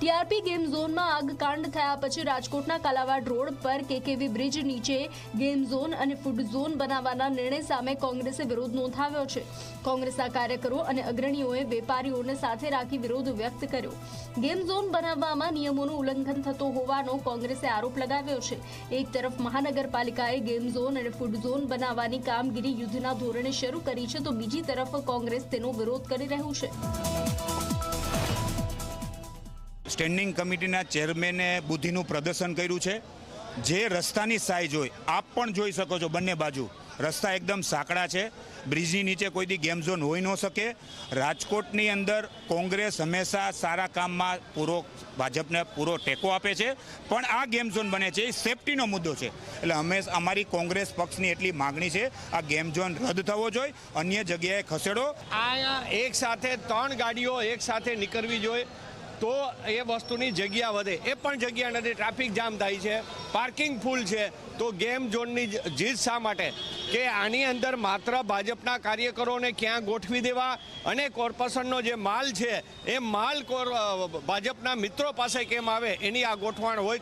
TRP game ઝોનમાં આગ કાંડ થયા પછી રાજકોટના કાલાવાડ રોડ પર કેકેવી બ્રિજ નીચે ગેમ ઝોન અને ફૂડ ઝોન બનાવવાના નિર્ણય સામે કોંગ્રેસે વિરોધ નોંધાવ્યો છે. કોંગ્રેસના કાર્યકરો અને અગ્રણીઓએ વેપારીઓને સાથે રાખી વિરોધ વ્યક્ત કર્યો. ગેમ ઝોન બનાવવામાં નિયમોનું ઉલ્લંઘન થતો હોવાનો કોંગ્રેસે આરોપ લગાવ્યો છે. એક તરફ મહાનગરપાલિકાએ ગેમ ઝોન અને ફૂડ ઝોન બનાવવાની કામગીરી યુદ્ધના ધોરણે શરૂ કરી છે, તો બીજી તરફ કોંગ્રેસ તેનો વિરોધ કરી રહ્યું છે. સ્ટેન્ડિંગ કમિટીના ચેરમેને બુદ્ધિનું પ્રદર્શન કર્યું છે. જે રસ્તાની સાઈઝ હોય, આપ પણ જોઈ શકો છો બંને બાજુ. રસ્તા એકદમ સાંકડા છે. બ્રિજની નીચે કોઈ દી ગેમ ઝોન હોઈ ન શકે. રાજકોટની અંદર કોંગ્રેસ હંમેશા સારા કામમાં પૂરો, ભાજપને પૂરો ટેકો આપે છે. પણ આ ગેમ ઝોન બને છે, એ સેફટીનો મુદ્દો છે. એટલે હંમેશા અમારી કોંગ્રેસ પક્ષની એટલી માગણી છે, આ ગેમ ઝોન રદ થવો જોઈએ, અન્ય જગ્યાએ ખસેડો. આ એક સાથે ત્રણ ગાડીઓ એક સાથે નીકળવી જોઈએ. તો એ વસ્તુની જગ્યા વધે. એ પણ જગ્યા નથી. ટ્રાફિક જામ થાય છે. પાર્કિંગ ફૂલ છે. તો ગેમ ઝોનની જીત શા માટે? કે આની અંદર માત્ર ભાજપના કાર્યકરોને ક્યાં ગોઠવી દેવા અને કોર્પોરેશનનો જે માલ છે, એ માલ કોર ભાજપના મિત્રો પાસે કેમ આવે? એની આ ગોઠવણ હોય